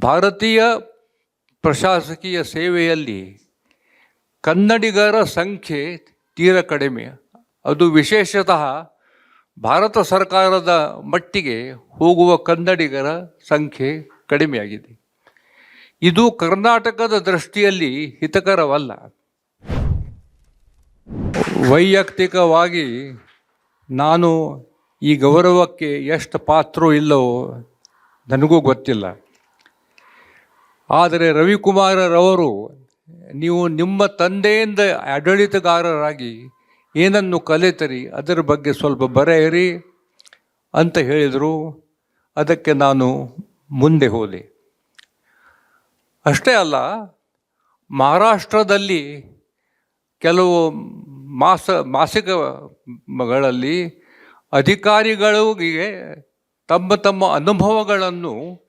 ಭಾರತೀಯ ಪ್ರಶಾಸಕೀಯ ಸೇವೆಯಲ್ಲಿ ಕನ್ನಡಿಗರ ಸಂಖ್ಯೆ ತೀರ ಕಡಿಮೆ. ಅದು ವಿಶೇಷತಃ ಭಾರತ ಸರ್ಕಾರದ ಮಟ್ಟಿಗೆ ಹೋಗುವ ಕನ್ನಡಿಗರ ಸಂಖ್ಯೆ ಕಡಿಮೆಯಾಗಿದೆ. ಇದು ಕರ್ನಾಟಕದ ದೃಷ್ಟಿಯಲ್ಲಿ ಹಿತಕರವಲ್ಲ. ವೈಯಕ್ತಿಕವಾಗಿ ನಾನು ಈ ಗೌರವಕ್ಕೆ ಎಷ್ಟು ಪಾತ್ರ ಇಲ್ಲವೋ ನನಗೂ ಗೊತ್ತಿಲ್ಲ. ಆದರೆ ರವಿಕುಮಾರರವರು, ನೀವು ನಿಮ್ಮ ತಂದೆಯಿಂದ ಆಡಳಿತಗಾರರಾಗಿ ಏನನ್ನು ಕಲಿತರಿ? ಅದರ ಬಗ್ಗೆ ಸ್ವಲ್ಪ ಬರೆಯಿರಿ ಅಂತ ಹೇಳಿದರು. ಅದಕ್ಕೆ ನಾನು ಮುಂದೆ ಹೋದೆ. ಅಷ್ಟೇ ಅಲ್ಲ, ಮಹಾರಾಷ್ಟ್ರದಲ್ಲಿ ಕೆಲವು ಮಾಸ ಮಾಸಿಕಗಳಲ್ಲಿ ಅಧಿಕಾರಿಗಳಿಗೆ ತಮ್ಮ ತಮ್ಮ ಅನುಭವಗಳನ್ನು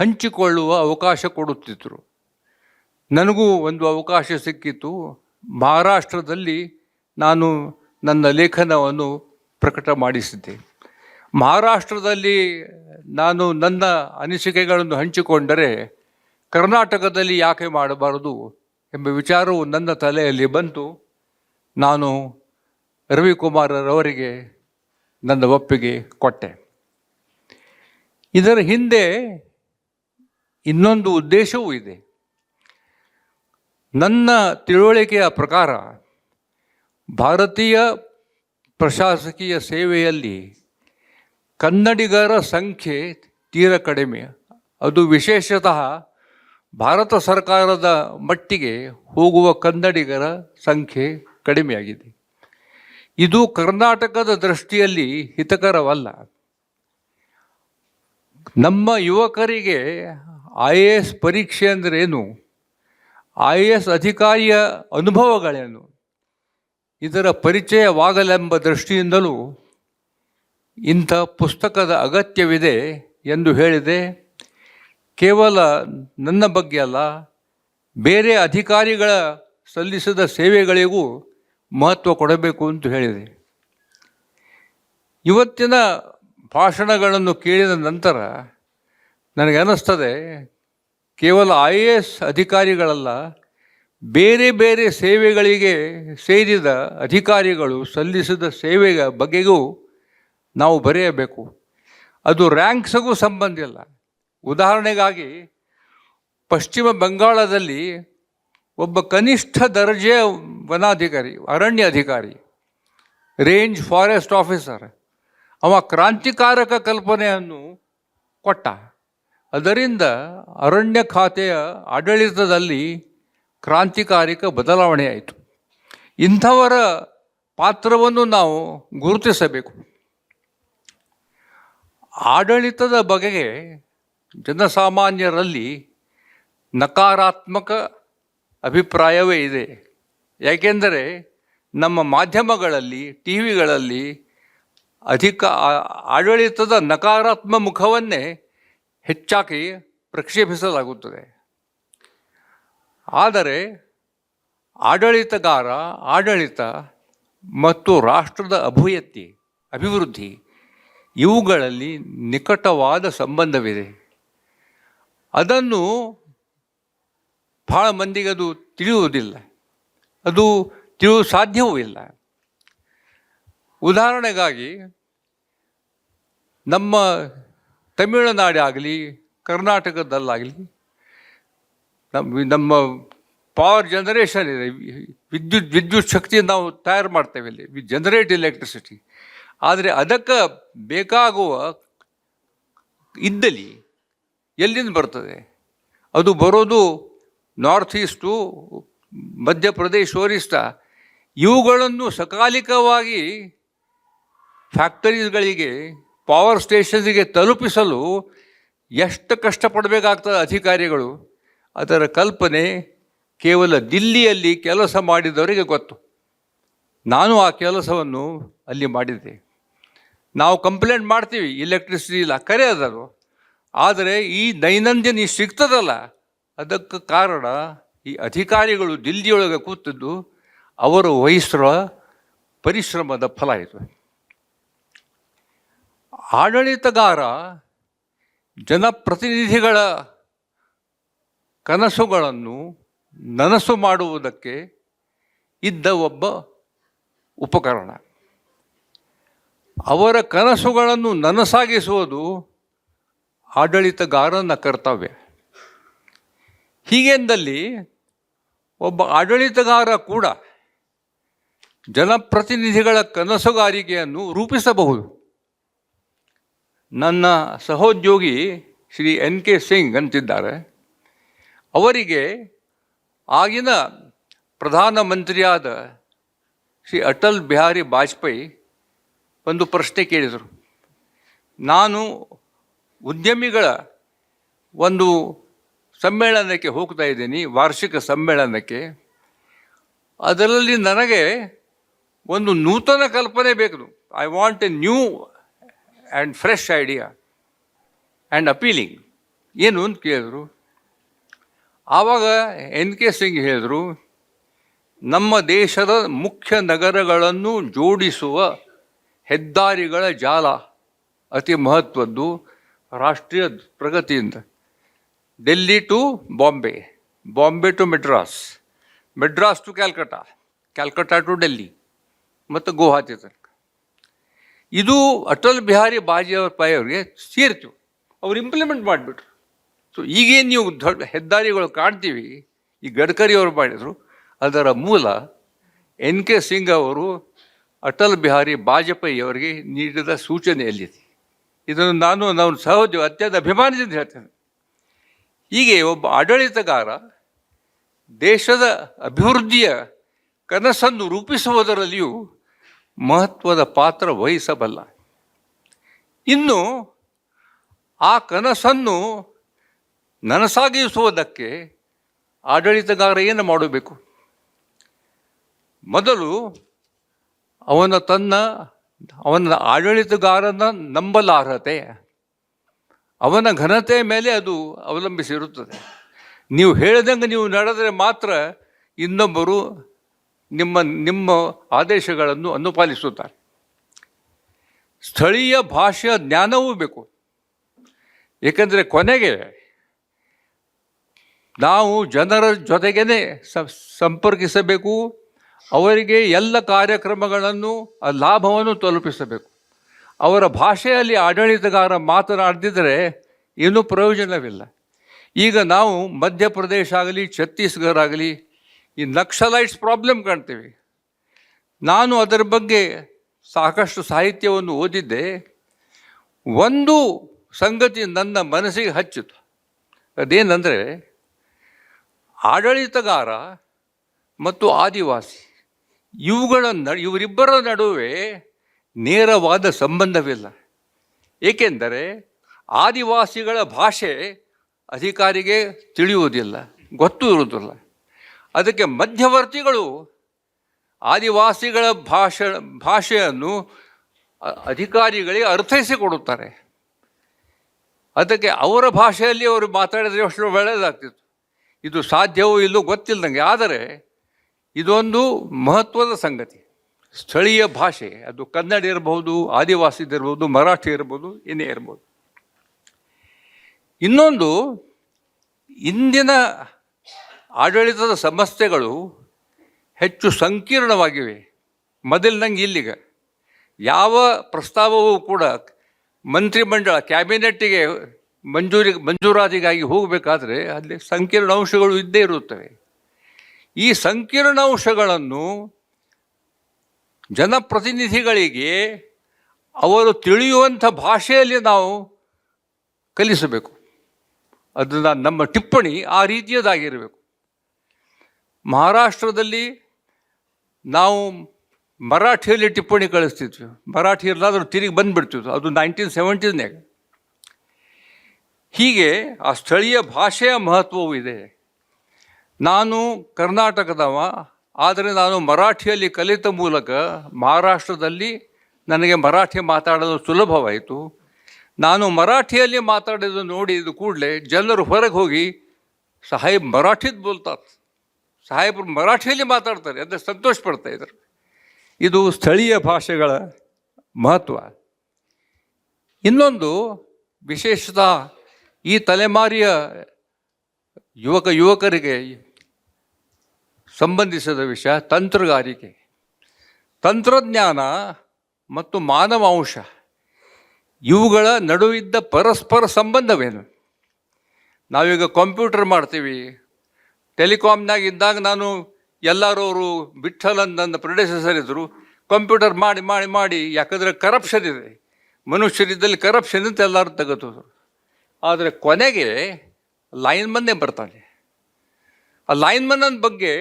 ಹಂಚಿಕೊಳ್ಳುವ ಅವಕಾಶ ಕೊಡುತ್ತಿದ್ದರು ನನಗೂ ಒಂದು ಅವಕಾಶ ಸಿಕ್ಕಿತು. ಮಹಾರಾಷ್ಟ್ರದಲ್ಲಿ ನಾನು ನನ್ನ ಲೇಖನವನ್ನು ಪ್ರಕಟ ಮಾಡಿಸಿದ್ದೆ. ಮಹಾರಾಷ್ಟ್ರದಲ್ಲಿ ನಾನು ನನ್ನ ಅನಿಸಿಕೆಗಳನ್ನು ಹಂಚಿಕೊಂಡರೆ ಕರ್ನಾಟಕದಲ್ಲಿ ಯಾಕೆ ಮಾಡಬಾರದು ಎಂಬ ವಿಚಾರವು ನನ್ನ ತಲೆಯಲ್ಲಿ ಬಂತು. ನಾನು ರವಿಕುಮಾರರವರಿಗೆ ನನ್ನ ಒಪ್ಪಿಗೆ ಕೊಟ್ಟೆ. ಇದರ ಹಿಂದೆ ಇನ್ನೊಂದು ಉದ್ದೇಶವೂ ಇದೆ. ನನ್ನ ತಿಳುವಳಿಕೆಯ ಪ್ರಕಾರ ಭಾರತೀಯ ಪ್ರಶಾಸಕೀಯ ಸೇವೆಯಲ್ಲಿ ಕನ್ನಡಿಗರ ಸಂಖ್ಯೆ ತೀರ ಕಡಿಮೆ. ಅದು ವಿಶೇಷತಃ ಭಾರತ ಸರ್ಕಾರದ ಮಟ್ಟಿಗೆ ಹೋಗುವ ಕನ್ನಡಿಗರ ಸಂಖ್ಯೆ ಕಡಿಮೆಯಾಗಿದೆ. ಇದು ಕರ್ನಾಟಕದ ದೃಷ್ಟಿಯಲ್ಲಿ ಹಿತಕರವಲ್ಲ. ನಮ್ಮ ಯುವಕರಿಗೆ ಐ ಎ ಎಸ್ ಪರೀಕ್ಷೆ ಅಂದ್ರೇನು ಐ ಎ ಎಸ್ ಅಧಿಕಾರಿಯ ಅನುಭವಗಳೇನು? ಇದರ ಪರಿಚಯವಾಗಲೆಂಬ ದೃಷ್ಟಿಯಿಂದಲೂ ಇಂಥ ಪುಸ್ತಕದ ಅಗತ್ಯವಿದೆ ಎಂದು ಹೇಳಿದೆ. ಕೇವಲ ನನ್ನ ಬಗ್ಗೆ ಅಲ್ಲ, ಬೇರೆ ಅಧಿಕಾರಿಗಳ ಸಲ್ಲಿಸಿದ ಸೇವೆಗಳಿಗೂ ಮಹತ್ವ ಕೊಡಬೇಕು ಅಂತ ಹೇಳಿದೆ. ಇವತ್ತಿನ ಭಾಷಣಗಳನ್ನು ಕೇಳಿದ ನಂತರ ನನಗೆ ಅನ್ನಿಸ್ತದೆ ಕೇವಲ ಐ ಎ ಎಸ್ ಅಧಿಕಾರಿಗಳಲ್ಲ, ಬೇರೆ ಬೇರೆ ಸೇವೆಗಳಿಗೆ ಸೇರಿದ ಅಧಿಕಾರಿಗಳು ಸಲ್ಲಿಸಿದ ಸೇವೆಯ ಬಗ್ಗೆಗೂ ನಾವು ಬರೆಯಬೇಕು. ಅದು ರ್ಯಾಂಕ್ಸ್ಗೂ ಸಂಬಂಧ ಇಲ್ಲ. ಉದಾಹರಣೆಗಾಗಿ, ಪಶ್ಚಿಮ ಬಂಗಾಳದಲ್ಲಿ ಒಬ್ಬ ಕನಿಷ್ಠ ದರ್ಜೆಯ ವನಾಧಿಕಾರಿ, ಅರಣ್ಯ ಅಧಿಕಾರಿ, ರೇಂಜ್ ಫಾರೆಸ್ಟ್ ಆಫೀಸರ್, ಅವ ಕ್ರಾಂತಿಕಾರಕ ಕಲ್ಪನೆಯನ್ನು ಕೊಟ್ಟ. ಅದರಿಂದ ಅರಣ್ಯ ಖಾತೆಯ ಆಡಳಿತದಲ್ಲಿ ಕ್ರಾಂತಿಕಾರಿಕ ಬದಲಾವಣೆ ಆಯಿತು. ಇಂಥವರ ಪಾತ್ರವನ್ನು ನಾವು ಗುರುತಿಸಬೇಕು. ಆಡಳಿತದ ಬಗೆಗೆ ಜನಸಾಮಾನ್ಯರಲ್ಲಿ ನಕಾರಾತ್ಮಕ ಅಭಿಪ್ರಾಯವೇ ಇದೆ. ಯಾಕೆಂದರೆ ನಮ್ಮ ಮಾಧ್ಯಮಗಳಲ್ಲಿ ಟಿ ವಿಗಳಲ್ಲಿ ಅಧಿಕ ಆಡಳಿತದ ನಕಾರಾತ್ಮಕ ಮುಖವನ್ನೇ ಹೆಚ್ಚಾಗಿ ಪ್ರಕ್ಷೇಪಿಸಲಾಗುತ್ತದೆ. ಆದರೆ ಆಡಳಿತಗಾರ, ಆಡಳಿತ ಮತ್ತು ರಾಷ್ಟ್ರದ ಅಭಿವ್ಯಕ್ತಿ ಅಭಿವೃದ್ಧಿ ಇವುಗಳಲ್ಲಿ ನಿಕಟವಾದ ಸಂಬಂಧವಿದೆ. ಅದನ್ನು ಭಾಳ ಮಂದಿಗೆ ಅದು ತಿಳಿಯುವುದಿಲ್ಲ. ಅದು ತಿಳಿಯುವ ಸಾಧ್ಯವೂ ಇಲ್ಲ. ಉದಾಹರಣೆಗಾಗಿ ನಮ್ಮ ತಮಿಳುನಾಡಾಗಲಿ, ಕರ್ನಾಟಕದಲ್ಲಾಗಲಿ ನಮ್ಮ ನಮ್ಮ ಪವರ್ ಜನರೇಷನ್ ಇದೆ. ವಿದ್ಯುತ್ ವಿದ್ಯುತ್ ಶಕ್ತಿ ನಾವು ತಯಾರು ಮಾಡ್ತೇವೆ ಇಲ್ಲಿ. ವಿ ಜನರೇಟ್ ಎಲೆಕ್ಟ್ರಿಸಿಟಿ ಆದರೆ ಅದಕ್ಕೆ ಬೇಕಾಗುವ ಇದ್ದಲ್ಲಿ ಎಲ್ಲಿಂದ ಬರ್ತದೆ? ಅದು ಬರೋದು ನಾರ್ತ್ ಈಸ್ಟು ಮಧ್ಯಪ್ರದೇಶ ಓರಿಸ್ಟ ಇವುಗಳನ್ನು ಸಕಾಲಿಕವಾಗಿ ಫ್ಯಾಕ್ಟರೀಸ್ಗಳಿಗೆ ಪವರ್ ಸ್ಟೇಷನ್ಸಿಗೆ ತಲುಪಿಸಲು ಎಷ್ಟು ಕಷ್ಟಪಡಬೇಕಾಗ್ತದೆ ಅಧಿಕಾರಿಗಳು? ಅದರ ಕಲ್ಪನೆ ಕೇವಲ ದಿಲ್ಲಿಯಲ್ಲಿ ಕೆಲಸ ಮಾಡಿದವರಿಗೆ ಗೊತ್ತು. ನಾನು ಆ ಕೆಲಸವನ್ನು ಅಲ್ಲಿ ಮಾಡಿದ್ದೆ. ನಾವು ಕಂಪ್ಲೇಂಟ್ ಮಾಡ್ತೀವಿ ಇಲೆಕ್ಟ್ರಿಸಿಟಿ ಇಲ್ಲ, ಕರೆ ಅದರು ಆದರೆ ಈ ದೈನಂದಿನ ಈ ಸಿಗ್ತದಲ್ಲ, ಅದಕ್ಕೆ ಕಾರಣ ಈ ಅಧಿಕಾರಿಗಳು ದಿಲ್ಲಿಯೊಳಗೆ ಕೂತಿದ್ದು, ಅವರು ವಹಿಸಿರುವ ಪರಿಶ್ರಮದ ಫಲ ಇದು. ಆಡಳಿತಗಾರ ಜನಪ್ರತಿನಿಧಿಗಳ ಕನಸುಗಳನ್ನು ನನಸು ಮಾಡುವುದಕ್ಕೆ ಇದ್ದ ಒಬ್ಬ ಉಪಕರಣ. ಅವರ ಕನಸುಗಳನ್ನು ನನಸಾಗಿಸುವುದು ಆಡಳಿತಗಾರನ ಕರ್ತವ್ಯ. ಹೀಗೆಂದಲ್ಲಿ ಒಬ್ಬ ಆಡಳಿತಗಾರ ಕೂಡ ಜನಪ್ರತಿನಿಧಿಗಳ ಕನಸುಗಾರಿಕೆಯನ್ನು ರೂಪಿಸಬಹುದು. ನನ್ನ ಸಹೋದ್ಯೋಗಿ ಶ್ರೀ ಎನ್ ಕೆ ಸಿಂಗ್ ಅಂತಿದ್ದಾರೆ. ಅವರಿಗೆ ಆಗಿನ ಪ್ರಧಾನಮಂತ್ರಿಯಾದ ಶ್ರೀ ಅಟಲ್ ಬಿಹಾರಿ ವಾಜಪೇಯಿ ಒಂದು ಪ್ರಶ್ನೆ ಕೇಳಿದರು. ನಾನು ಉದ್ಯಮಿಗಳ ಒಂದು ಸಮ್ಮೇಳನಕ್ಕೆ ಹೋಗ್ತಾ ಇದ್ದೀನಿ, ವಾರ್ಷಿಕ ಸಮ್ಮೇಳನಕ್ಕೆ. ಅದರಲ್ಲಿ ನನಗೆ ಒಂದು ನೂತನ ಕಲ್ಪನೆ ಬೇಕು. I want a new and fresh idea and appealing ಏನು ಅಂತ ಕೇಳಿದ್ರು? ಆವಾಗ ಎನ್ ಕೆ ಸಿಂಗ್ ಹೇಳಿದರು, ನಮ್ಮ ದೇಶದ ಮುಖ್ಯ ನಗರಗಳನ್ನು ಜೋಡಿಸುವ ಹೆದ್ದಾರಿಗಳ ಜಾಲ ಅತಿ ಮಹತ್ವದ್ದು ರಾಷ್ಟ್ರೀಯ ಪ್ರಗತಿಯಿಂದ. Delhi to Bombay Bombay to Madras Madras to Calcutta Calcutta to Delhi, ಮತ್ತು ಗುವಾಹತಿ ತನಕ ಇದು ಅಟಲ್ ಬಿಹಾರಿ ವಾಜಪೇಯಿ ಅವರಿಗೆ ಸೇರಿತು. ಅವ್ರು ಇಂಪ್ಲಿಮೆಂಟ್ ಮಾಡಿಬಿಟ್ರು. ಸೊ ಈಗೇನು ನೀವು ದೊಡ್ಡ ಹೆದ್ದಾರಿಗಳು ಕಾಣ್ತೀವಿ, ಈ ಗಡ್ಕರಿ ಅವರು ಮಾಡಿದರು, ಅದರ ಮೂಲ ಎನ್ ಕೆ ಸಿಂಗ್ ಅವರು ಅಟಲ್ ಬಿಹಾರಿ ವಾಜಪೇಯಿ ಅವರಿಗೆ ನೀಡಿದ ಸೂಚನೆಯಲ್ಲಿದೆ. ಇದನ್ನು ನಾನು ನಾವು ಸಹೋದ್ಯೋಗ ಅತ್ಯಂತ ಅಭಿಮಾನದಿಂದ ಹೇಳ್ತೇನೆ. ಹೀಗೆ ಒಬ್ಬ ಆಡಳಿತಗಾರ ದೇಶದ ಅಭಿವೃದ್ಧಿಯ ಕನಸನ್ನು ರೂಪಿಸುವುದರಲ್ಲಿಯೂ ಮಹತ್ವದ ಪಾತ್ರ ವಹಿಸಬಲ್ಲ. ಇನ್ನು ಆ ಕನಸನ್ನು ನನಸಾಗಿಸುವುದಕ್ಕೆ ಆಡಳಿತಗಾರ ಏನು ಮಾಡಬೇಕು? ಮೊದಲು ಅವನ ತನ್ನ, ಅವನ ಆಡಳಿತಗಾರನ ನಂಬಲಾರ್ಹತೆ, ಅವನ ಘನತೆ ಮೇಲೆ ಅದು ಅವಲಂಬಿಸಿರುತ್ತದೆ. ನೀವು ಹೇಳಿದಂಗೆ ನೀವು ನಡೆದರೆ ಮಾತ್ರ ಇನ್ನೊಬ್ಬರು ನಿಮ್ಮ ನಿಮ್ಮ ಆದೇಶಗಳನ್ನು ಅನುಪಾಲಿಸುತ್ತಾರೆ. ಸ್ಥಳೀಯ ಭಾಷೆಯ ಜ್ಞಾನವೂ ಬೇಕು. ಏಕೆಂದರೆ ಕೊನೆಗೆ ನಾವು ಜನರ ಜೊತೆಗೇನೆ ಸ- ಸಂಪರ್ಕಿಸಬೇಕು. ಅವರಿಗೆ ಎಲ್ಲ ಕಾರ್ಯಕ್ರಮಗಳನ್ನು ಲಾಭವನ್ನು ತಲುಪಿಸಬೇಕು. ಅವರ ಭಾಷೆಯಲ್ಲಿ ಆಡಳಿತಗಾರ ಮಾತನಾಡದಿದ್ದರೆ ಏನೂ ಪ್ರಯೋಜನವಿಲ್ಲ. ಈಗ ನಾವು ಮಧ್ಯಪ್ರದೇಶ ಆಗಲಿ, ಛತ್ತೀಸ್ಗಢ ಆಗಲಿ ಈ ನಕ್ಸಲೈಟ್ಸ್ ಪ್ರಾಬ್ಲಮ್ ಕಾಣ್ತೀವಿ. ನಾನು ಅದರ ಬಗ್ಗೆ ಸಾಕಷ್ಟು ಸಾಹಿತ್ಯವನ್ನು ಓದಿದ್ದೆ. ಒಂದು ಸಂಗತಿ ನನ್ನ ಮನಸ್ಸಿಗೆ ಹಚ್ಚಿತು ಅದೇನಂದರೆ, ಆಡಳಿತಗಾರ ಮತ್ತು ಆದಿವಾಸಿ, ಇವುಗಳ ನ, ಇವರಿಬ್ಬರ ನಡುವೆ ನೇರವಾದ ಸಂಬಂಧವಿಲ್ಲ. ಏಕೆಂದರೆ, ಆದಿವಾಸಿಗಳ ಭಾಷೆ ಅಧಿಕಾರಿಗೆ ತಿಳಿಯುವುದಿಲ್ಲ ಗೊತ್ತು ಇರುವುದಿಲ್ಲ ಅದಕ್ಕೆ ಮಧ್ಯವರ್ತಿಗಳು ಆದಿವಾಸಿಗಳ ಭಾಷೆ, ಭಾಷೆಯನ್ನು ಅಧಿಕಾರಿಗಳಿಗೆ ಅರ್ಥೈಸಿಕೊಡುತ್ತಾರೆ. ಅದಕ್ಕೆ ಅವರ ಭಾಷೆಯಲ್ಲಿ ಅವರು ಮಾತಾಡಿದರೆ ಎಷ್ಟು ಒಳ್ಳೆಯದಾಗ್ತಿತ್ತು. ಇದು ಸಾಧ್ಯವೋ ಇಲ್ಲೋ ಗೊತ್ತಿಲ್ಲದಂಗೆ ಆದರೆ ಇದೊಂದು ಮಹತ್ವದ ಸಂಗತಿ. ಸ್ಥಳೀಯ ಭಾಷೆ, ಅದು ಕನ್ನಡ ಇರಬಹುದು ಆದಿವಾಸಿದಿರ್ಬೋದು ಮರಾಠಿ ಇರ್ಬೋದು, ಇನ್ನೇ ಇರ್ಬೋದು. ಇನ್ನೊಂದು, ಇಂದಿನ ಆಡಳಿತದ ಸಮಸ್ಯೆಗಳು ಹೆಚ್ಚು ಸಂಕೀರ್ಣವಾಗಿವೆ. ಮೊದಲಿನಂಗೆ ಇಲ್ಲಿಗ. ಯಾವ ಪ್ರಸ್ತಾವವೂ ಕೂಡ ಮಂತ್ರಿಮಂಡಲ ಕ್ಯಾಬಿನೆಟ್ಟಿಗೆ ಮಂಜೂರಿ, ಮಂಜೂರಾತಿಗಾಗಿ ಹೋಗಬೇಕಾದ್ರೆ ಅಲ್ಲಿ ಸಂಕೀರ್ಣ ಅಂಶಗಳು ಇದ್ದೇ ಇರುತ್ತವೆ. ಈ ಸಂಕೀರ್ಣ ಅಂಶಗಳನ್ನು ಜನಪ್ರತಿನಿಧಿಗಳಿಗೆ ಅವರು ತಿಳಿಯುವಂಥ ಭಾಷೆಯಲ್ಲಿ ನಾವು ಕಲಿಸಬೇಕು. ಅದನ್ನು ನಮ್ಮ ಟಿಪ್ಪಣಿ ಆ ರೀತಿಯದಾಗಿರಬೇಕು ಮಹಾರಾಷ್ಟ್ರದಲ್ಲಿ ನಾವು ಮರಾಠಿಯಲ್ಲಿ ಟಿಪ್ಪಣಿ ಕಳಿಸ್ತಿದ್ವಿ. ಮರಾಠಿ ಇರಲಾದರೂ ತಿರುಗಿ ಬಂದುಬಿಡ್ತಿದ್ವು ಅದು ನೈನ್ಟೀನ್ ಸೆವೆಂಟೀಸ್ನ್ಯಾಗ ಹೀಗೆ ಆ ಸ್ಥಳೀಯ ಭಾಷೆಯ ಮಹತ್ವವೂ ಇದೆ. ನಾನು ಕರ್ನಾಟಕದವ, ಆದರೆ ನಾನು ಮರಾಠಿಯಲ್ಲಿ ಕಲಿತ ಮೂಲಕ ಮಹಾರಾಷ್ಟ್ರದಲ್ಲಿ ನನಗೆ ಮರಾಠಿ ಮಾತಾಡಲು ಸುಲಭವಾಯಿತು. ನಾನು ಮರಾಠಿಯಲ್ಲಿ ಮಾತಾಡೋದು ನೋಡಿದ ಕೂಡಲೇ ಜನರು ಹೊರಗೆ ಹೋಗಿ, ಸಾಹೇಬ್, ಮರಾಠಿದ್ ಬೋಲ್ತಾರೆ ಸಾಹೇಬರು ಮರಾಠಿಯಲ್ಲಿ ಮಾತಾಡ್ತಾರೆ, ಅಂದರೆ ಸಂತೋಷ ಪಡ್ತಾ ಇದ್ದಾರೆ ಇದು ಸ್ಥಳೀಯ ಭಾಷೆಗಳ ಮಹತ್ವ. ಇನ್ನೊಂದು ವಿಶೇಷತ ಈ ತಲೆಮಾರಿಯ ಯುವಕ ಯುವಕರಿಗೆ ಸಂಬಂಧಿಸಿದ ವಿಷಯ, ತಂತ್ರಗಾರಿಕೆ. ತಂತ್ರಜ್ಞಾನ ಮತ್ತು ಮಾನವ ಅಂಶ, ಇವುಗಳ ನಡುವಿದ್ದ ಪರಸ್ಪರ ಸಂಬಂಧವೇನು? ನಾವೀಗ ಕಂಪ್ಯೂಟರ್ ಮಾಡ್ತೀವಿ ಟೆಲಿಕಾಮ್ನಾಗ ಇದ್ದಾಗ ನಾನು ಎಲ್ಲರೂ ಅವರು ವಿಠಲನ್ ನನ್ನ ಪ್ರೊಡ್ಯೂಸರ್ ಇದ್ದರು ಕಂಪ್ಯೂಟರ್ ಮಾಡಿ ಮಾಡಿ ಮಾಡಿ, ಯಾಕಂದರೆ ಕರಪ್ಷನ್ ಇದೆ. ಮನುಷ್ಯರಿದ್ದಲ್ಲಿ ಕರಪ್ಷನ್ ಅಂತ ಎಲ್ಲರೂ ತೆಗೆದ್ರು ಆದರೆ ಕೊನೆಗೆ ಲೈನ್ ಮನ್ನೇ ಬರ್ತಾನೆ. ಆ ಲೈನ್ ಮನ್ನನ ಬಗ್ಗೆ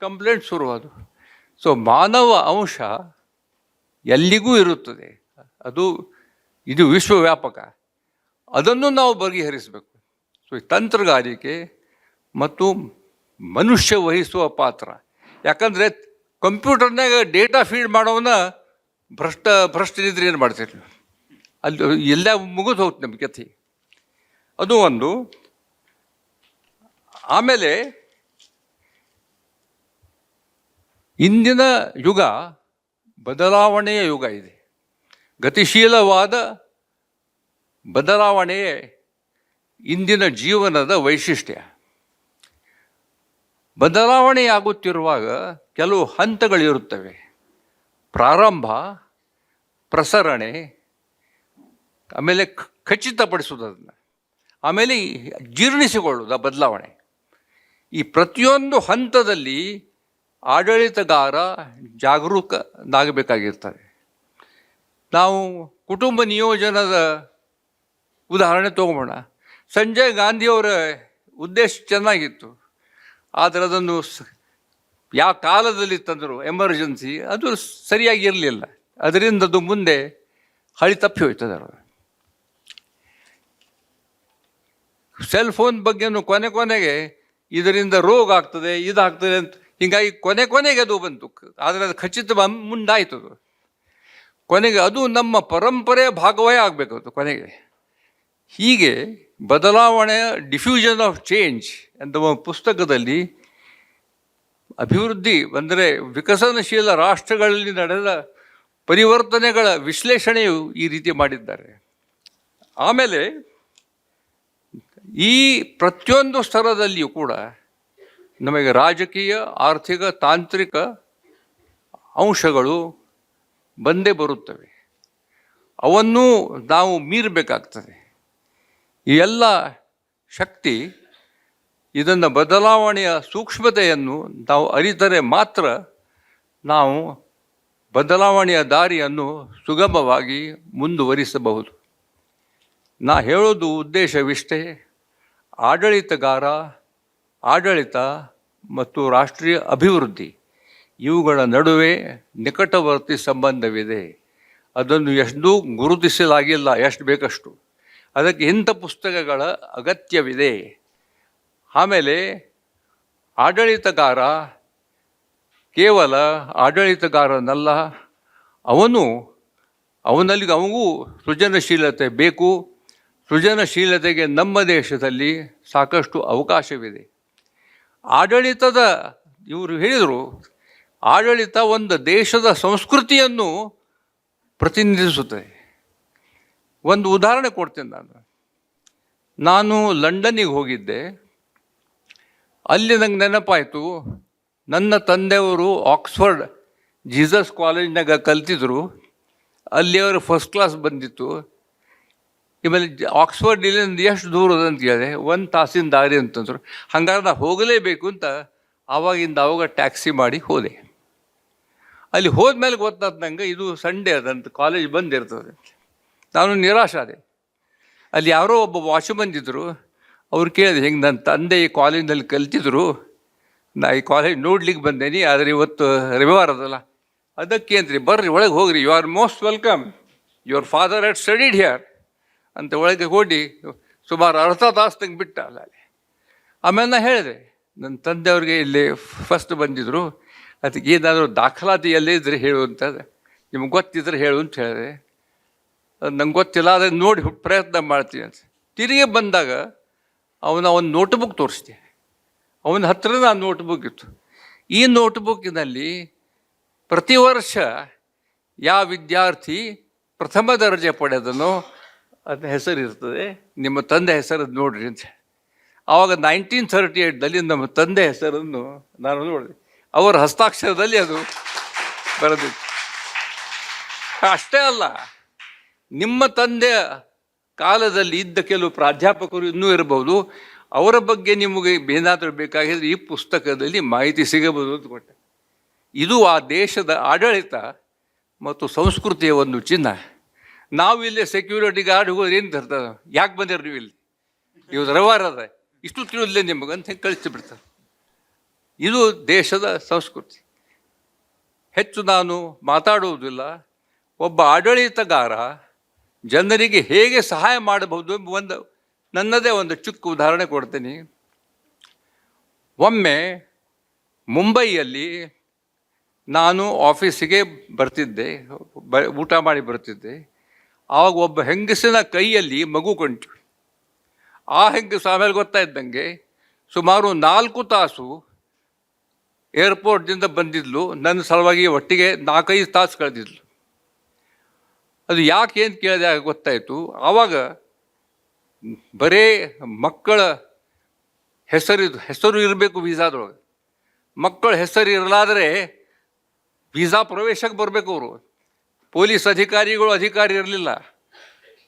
ಕಂಪ್ಲೇಂಟ್ ಶುರುವಾದು ಸೊ ಮಾನವ ಅಂಶ ಎಲ್ಲಿಗೂ ಇರುತ್ತದೆ. ಅದು, ಇದು ವಿಶ್ವವ್ಯಾಪಕ. ಅದನ್ನು ನಾವು ಬಗೆಹರಿಸಬೇಕು. ಸೊ ತಂತ್ರಗಾರಿಕೆ ಮತ್ತು ಮನುಷ್ಯ ವಹಿಸುವ ಪಾತ್ರ. ಯಾಕಂದರೆ ಕಂಪ್ಯೂಟರ್ನಾಗ ಡೇಟಾ ಫೀಡ್ ಮಾಡೋವನ್ನ ಭ್ರಷ್ಟ, ಭ್ರಷ್ಟನಿದ್ರೆ ಏನು ಮಾಡ್ತೀರಿ? ಅಲ್ಲಿ ಎಲ್ಲ ಮುಗಿದು ಹೋಗ್ತು ನಮ್ಮ ಕಥೆ. ಅದು ಒಂದು. ಆಮೇಲೆ ಇಂದಿನ ಯುಗ ಬದಲಾವಣೆಯ ಯುಗ ಇದೆ. ಗತಿಶೀಲವಾದ ಬದಲಾವಣೆಯೇ ಇಂದಿನ ಜೀವನದ ವೈಶಿಷ್ಟ್ಯ. ಬದಲಾವಣೆಯಾಗುತ್ತಿರುವಾಗ ಕೆಲವು ಹಂತಗಳಿರುತ್ತವೆ. ಪ್ರಾರಂಭ, ಪ್ರಸರಣೆ, ಆಮೇಲೆ ಖಚಿತಪಡಿಸುವುದು ಅದನ್ನು ಆಮೇಲೆ ಜೀರ್ಣಿಸಿಕೊಳ್ಳುವುದು ಬದಲಾವಣೆ. ಈ ಪ್ರತಿಯೊಂದು ಹಂತದಲ್ಲಿ ಆಡಳಿತಗಾರ ಜಾಗರೂಕನಾಗಬೇಕಾಗಿರ್ತದೆ. ನಾವು ಕುಟುಂಬ ನಿಯೋಜನದ ಉದಾಹರಣೆ ತಗೊಂಬೋಣ ಸಂಜಯ್ ಗಾಂಧಿಯವರ ಉದ್ದೇಶ ಚೆನ್ನಾಗಿತ್ತು. ಆದರೆ ಅದನ್ನು ಯಾವ ಕಾಲದಲ್ಲಿ ತಂದರು ಎಮರ್ಜೆನ್ಸಿ ಅದು ಸರಿಯಾಗಿ ಇರಲಿಲ್ಲ. ಅದರಿಂದ ಅದು ಮುಂದೆ ಹಳಿ ತಪ್ಪಿ ಹೋಯ್ತದೆ ಸೆಲ್ ಫೋನ್ ಬಗ್ಗೆನೂ ಕೊನೆ ಕೊನೆಗೆ ಇದರಿಂದ ರೋಗ ಆಗ್ತದೆ, ಇದಾಗ್ತದೆ ಅಂತ ಹೀಗಾಗಿ ಕೊನೆ ಕೊನೆಗೆ ಅದು ಬಂತು. ಆದರೆ ಅದು ಖಚಿತ ಬಂ- ಮುಂದಾಯ್ತು ಅದು. ಕೊನೆಗೆ ಅದು ನಮ್ಮ ಪರಂಪರೆಯ ಭಾಗವೇ ಆಗಬೇಕು ಅದು ಕೊನೆಗೆ. ಹೀಗೆ ಬದಲಾವಣೆಯ ಡಿಫ್ಯೂಷನ್ ಆಫ್ ಚೇಂಜ್ ಎಂಬ ಪುಸ್ತಕದಲ್ಲಿ ಅಭಿವೃದ್ಧಿ ಅಂದರೆ ವಿಕಸನಶೀಲ ರಾಷ್ಟ್ರಗಳಲ್ಲಿ ನಡೆದ ಪರಿವರ್ತನೆಗಳ ವಿಶ್ಲೇಷಣೆಯು ಈ ರೀತಿ ಮಾಡಿದ್ದಾರೆ. ಆಮೇಲೆ ಈ ಪ್ರತಿಯೊಂದು ಸ್ತರದಲ್ಲಿಯೂ ಕೂಡ ನಮಗೆ ರಾಜಕೀಯ, ಆರ್ಥಿಕ, ತಾಂತ್ರಿಕ ಅಂಶಗಳು ಬಂದೇ ಬರುತ್ತವೆ. ಅವನ್ನು ನಾವು ಮೀರಬೇಕಾಗ್ತದೆ. ಈ ಎಲ್ಲ ಶಕ್ತಿ ಇದನ್ನು ಬದಲಾವಣೆಯ ಸೂಕ್ಷ್ಮತೆಯನ್ನು ನಾವು ಅರಿತರೆ ಮಾತ್ರ ನಾವು ಬದಲಾವಣೆಯ ದಾರಿಯನ್ನು ಸುಗಮವಾಗಿ ಮುಂದುವರಿಸಬಹುದು. ನಾ ಹೇಳೋದು ಉದ್ದೇಶವಿಷ್ಟೇ. ಆಡಳಿತಗಾರ, ಆಡಳಿತ ಮತ್ತು ರಾಷ್ಟ್ರೀಯ ಅಭಿವೃದ್ಧಿ ಇವುಗಳ ನಡುವೆ ನಿಕಟವರ್ತಿ ಸಂಬಂಧವಿದೆ. ಅದನ್ನು ಎಷ್ಟು ಗುರುತಿಸಲಾಗಿಲ್ಲ, ಎಷ್ಟು ಬೇಕಷ್ಟು. ಅದಕ್ಕೆ ಇಂಥ ಪುಸ್ತಕಗಳ ಅಗತ್ಯವಿದೆ. ಆಮೇಲೆ ಆಡಳಿತಗಾರ, ಕೇವಲ ಆಡಳಿತಗಾರನಲ್ಲ, ಅವನು, ಅವನಲ್ಲಿ ಅವನಿಗೂ ಸೃಜನಶೀಲತೆ ಬೇಕು. ಸೃಜನಶೀಲತೆಗೆ ನಮ್ಮ ದೇಶದಲ್ಲಿ ಸಾಕಷ್ಟು ಅವಕಾಶವಿದೆ. ಆಡಳಿತದ, ಇವರು ಹೇಳಿದರು, ಆಡಳಿತ ಒಂದು ದೇಶದ ಸಂಸ್ಕೃತಿಯನ್ನು ಪ್ರತಿನಿಧಿಸುತ್ತದೆ. ಒಂದು ಉದಾಹರಣೆ ಕೊಡ್ತೇನೆ ನಾನು. ನಾನು ಲಂಡನ್ನಿಗೆ ಹೋಗಿದ್ದೆ. ಅಲ್ಲಿ ನಂಗೆ ನೆನಪಾಯಿತು, ನನ್ನ ತಂದೆಯವರು ಆಕ್ಸ್ಫರ್ಡ್ ಜೀಸಸ್ ಕಾಲೇಜ್ನಾಗ ಕಲ್ತಿದ್ರು. ಅಲ್ಲಿ ಅವರು ಫಸ್ಟ್ ಕ್ಲಾಸ್ ಬಂದಿತ್ತು. ಆಮೇಲೆ ಆಕ್ಸ್ಫರ್ಡ್ ಇಲ್ಲಿಂದ ಎಷ್ಟು ದೂರ ಅಂತ ಕೇಳಿದೆ, ಒಂದು ತಾಸಿನ ದಾರಿ ಅಂತಂದ್ರು. ಹಂಗಾರೆ ನಾನು ಹೋಗಲೇಬೇಕು ಅಂತ ಆವಾಗಿಂದ ಆವಾಗ ಟ್ಯಾಕ್ಸಿ ಮಾಡಿ ಹೋದೆ. ಅಲ್ಲಿ ಹೋದ್ಮೇಲೆ ಗೊತ್ತಾದ ನಂಗೆ ಇದು ಸಂಡೇ ಅದಂತ ಕಾಲೇಜ್ ಬಂದಿರ್ತದೆ. ನಾನು ನಿರಾಶಾದೆ ಅಲ್ಲಿ ಯಾರೋ ಒಬ್ಬ ವಾಚು ಬಂದಿದ್ರು, ಅವ್ರು ಕೇಳಿದೆ ಹೆಂಗೆ ನನ್ನ ತಂದೆ ಈ ಕಾಲೇಜಿನಲ್ಲಿ ಕಲ್ತಿದ್ರು? ನಾ ಈ ಕಾಲೇಜ್ ನೋಡ್ಲಿಕ್ಕೆ ಬಂದೇನಿ, ಆದರೆ ಇವತ್ತು ರವಿವಾರ ಅದಲ್ಲ ಅದಕ್ಕೆ ಅಂತ್ರಿ ಬರ್ರಿ, ಒಳಗೆ ಹೋಗ್ರಿ. You are most welcome your father had studied here ಅಂತ ಒಳಗೆ ಹೋಗಿ, ಸುಮಾರು ಅರ್ಧ ತಾಸು ತಂಗೆ ಬಿಟ್ಟ ಅಲ್ಲ ಅಲ್ಲಿ. ಆಮೇಲೆ ನಾ ಹೇಳಿದೆ ನನ್ನ ತಂದೆಯವ್ರಿಗೆ ಇಲ್ಲಿ ಫಸ್ಟ್ ಬಂದಿದ್ರು. ಅದಕ್ಕೆ ಏನಾದರೂ ದಾಖಲಾತಿ ಎಲ್ಲೇ ಇದ್ರೆ ಹೇಳು ಅಂತ. ನಿಮ್ಗೆ ಗೊತ್ತಿದ್ರೆ ಹೇಳು ಅಂತ ಹೇಳಿದೆ. ನಂಗೆ ಗೊತ್ತಿಲ್ಲ ಅದೇ ನೋಡಿ ಪ್ರಯತ್ನ ಮಾಡ್ತೀನಿ ಅಂತ. ತಿರುಗಿ ಬಂದಾಗ ಅವನ ಒಂದು ನೋಟ್ಬುಕ್ ತೋರಿಸ್ತೀನಿ. ಅವನ ಹತ್ರ ಆ ನೋಟ್ಬುಕ್ ಇತ್ತು. ಈ ನೋಟ್ಬುಕ್ಕಿನಲ್ಲಿ ಪ್ರತಿ ವರ್ಷ ಯಾವ ವಿದ್ಯಾರ್ಥಿ ಪ್ರಥಮ ದರ್ಜೆ ಪಡೆದನೋ ಅದು ಹೆಸರು ಇರ್ತದೆ. ನಿಮ್ಮ ತಂದೆ ಹೆಸರು ನೋಡ್ರಿ ಅಂತ. ಆವಾಗ ನೈನ್ಟೀನ್ ಥರ್ಟಿ ಏಯ್ಟ್ದಲ್ಲಿ ನಮ್ಮ ತಂದೆ ಹೆಸರನ್ನು ನಾನು ನೋಡಿದೆ. ಅವರ ಹಸ್ತಾಕ್ಷರದಲ್ಲಿ ಅದು ಬರೆದಿತ್ತು. ಅಷ್ಟೇ ಅಲ್ಲ ನಿಮ್ಮ ತಂದೆ ಕಾಲದಲ್ಲಿ ಇದ್ದ ಕೆಲವು ಪ್ರಾಧ್ಯಾಪಕರು ಇನ್ನೂ ಇರಬಹುದು. ಅವರ ಬಗ್ಗೆ ನಿಮಗೆ ಏನಾದರೂ ಬೇಕಾಗಿದ್ದರೆ ಈ ಪುಸ್ತಕದಲ್ಲಿ ಮಾಹಿತಿ ಸಿಗಬಹುದು ಅಂತ ಕೊಟ್ಟೆ. ಇದು ಆ ದೇಶದ ಆಡಳಿತ ಮತ್ತು ಸಂಸ್ಕೃತಿಯ ಒಂದು ಚಿಹ್ನ ನಾವು ಇಲ್ಲಿ ಸೆಕ್ಯೂರಿಟಿ ಗಾರ್ಡ್ ಹೋಗೋದು ಏನು ತರ್ತದೆ ಯಾಕೆ ಬಂದಿರ ನೀವು ಇಲ್ಲಿ? ರವಿವಾರ ಅದ ಇಷ್ಟು ತಿಳಿದ್ಲೆ ನಿಮಗೆ ಅಂತ ಹೆಂಗೆ ಕಳಿಸಿ ಬಿಡ್ತಾರೆ. ಇದು ದೇಶದ ಸಂಸ್ಕೃತಿ. ಹೆಚ್ಚು ನಾನು ಮಾತಾಡುವುದಿಲ್ಲ. ಒಬ್ಬ ಆಡಳಿತಗಾರ ಜನರಿಗೆ ಹೇಗೆ ಸಹಾಯ ಮಾಡಬಹುದು ಎಂಬ ಒಂದು ನನ್ನದೇ ಒಂದು ಚಿಕ್ಕ ಉದಾಹರಣೆ ಕೊಡ್ತೀನಿ. ಒಮ್ಮೆ ಮುಂಬೈಯಲ್ಲಿ ನಾನು ಆಫೀಸಿಗೆ ಬರ್ತಿದ್ದೆ, ಬ, ಊಟ ಮಾಡಿ ಬರ್ತಿದ್ದೆ. ಆವಾಗ ಒಬ್ಬ ಹೆಂಗಸಿನ ಕೈಯಲ್ಲಿ ಮಗು ಕೊಂಟು ಆ ಹೆಂಗಸು ಆಮೇಲೆ ಗೊತ್ತಾಯಿದ್ದಂಗೆ ಸುಮಾರು ನಾಲ್ಕು ತಾಸು ಏರ್ಪೋರ್ಟ್ದಿಂದ ಬಂದಿದ್ಲು. ನನ್ನ ಸಲುವಾಗಿ ಒಟ್ಟಿಗೆ ನಾಲ್ಕೈದು ತಾಸು ಕಳೆದಿದ್ಲು. ಅದು ಯಾಕೆ ಏನು ಕೇಳಿದೆ ಗೊತ್ತಾಯಿತು. ಆವಾಗ ಬರೇ ಮಕ್ಕಳ ಹೆಸರು ಹೆಸರು ಇರಬೇಕು ವೀಸಾದೊಳಗೆ. ಮಕ್ಕಳ ಹೆಸರು ಇರಲಾದರೆ ವೀಸಾ ಪ್ರವೇಶಕ್ಕೆ ಬರಬೇಕು ಅವರು. ಪೊಲೀಸ್ ಅಧಿಕಾರಿಗಳು ಅಧಿಕಾರಿ ಇರಲಿಲ್ಲ.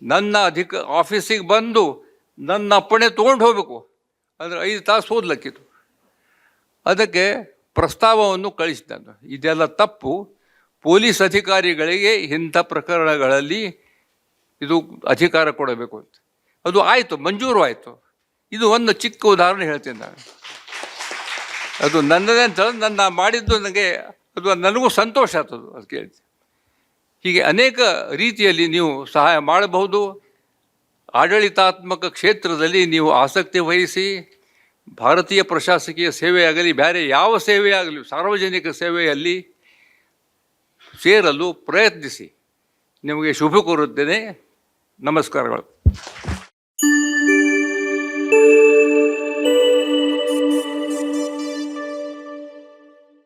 ನನ್ನ ಅಧಿಕ, ಆಫೀಸಿಗೆ ಬಂದು ನನ್ನ ಅಪ್ಪಣೆ ತೊಗೊಂಡು ಹೋಗಬೇಕು. ಅಂದರೆ ಐದು ತಾಸು ಓದ್ಲಕ್ಕಿತ್ತು. ಅದಕ್ಕೆ ಪ್ರಸ್ತಾವವನ್ನು ಕಳಿಸಿದ ಇದೆಲ್ಲ ತಪ್ಪು. ಪೊಲೀಸ್ ಅಧಿಕಾರಿಗಳಿಗೆ ಇಂಥ ಪ್ರಕರಣಗಳಲ್ಲಿ ಇದು ಅಧಿಕಾರ ಕೊಡಬೇಕು ಅಂತ. ಅದು ಆಯಿತು, ಮಂಜೂರು ಆಯಿತು. ಇದು ಒಂದು ಚಿಕ್ಕ ಉದಾಹರಣೆ ಹೇಳ್ತೀನಿ ನಾನು. ಅದು ನನ್ನದೇ ಅಂತ ನನ್ನ ಮಾಡಿದ್ದು ನನಗೆ, ಅದು ನನಗೂ ಸಂತೋಷ ಆಗ್ತದೆ ಅದು ಕೇಳಿ ಹೀಗೆ ಅನೇಕ ರೀತಿಯಲ್ಲಿ ನೀವು ಸಹಾಯ ಮಾಡಬಹುದು. ಆಡಳಿತಾತ್ಮಕ ಕ್ಷೇತ್ರದಲ್ಲಿ ನೀವು ಆಸಕ್ತಿ ವಹಿಸಿ, ಭಾರತೀಯ ಪ್ರಶಾಸಕೀಯ ಸೇವೆಯಾಗಲಿ, ಬೇರೆ ಯಾವ ಸೇವೆಯಾಗಲಿ, ಸಾರ್ವಜನಿಕ ಸೇವೆಯಲ್ಲಿ ಸೇರಲು ಪ್ರಯತ್ನಿಸಿ. ನಿಮಗೆ ಶುಭ ಕೋರುತ್ತೇನೆ. ನಮಸ್ಕಾರಗಳು.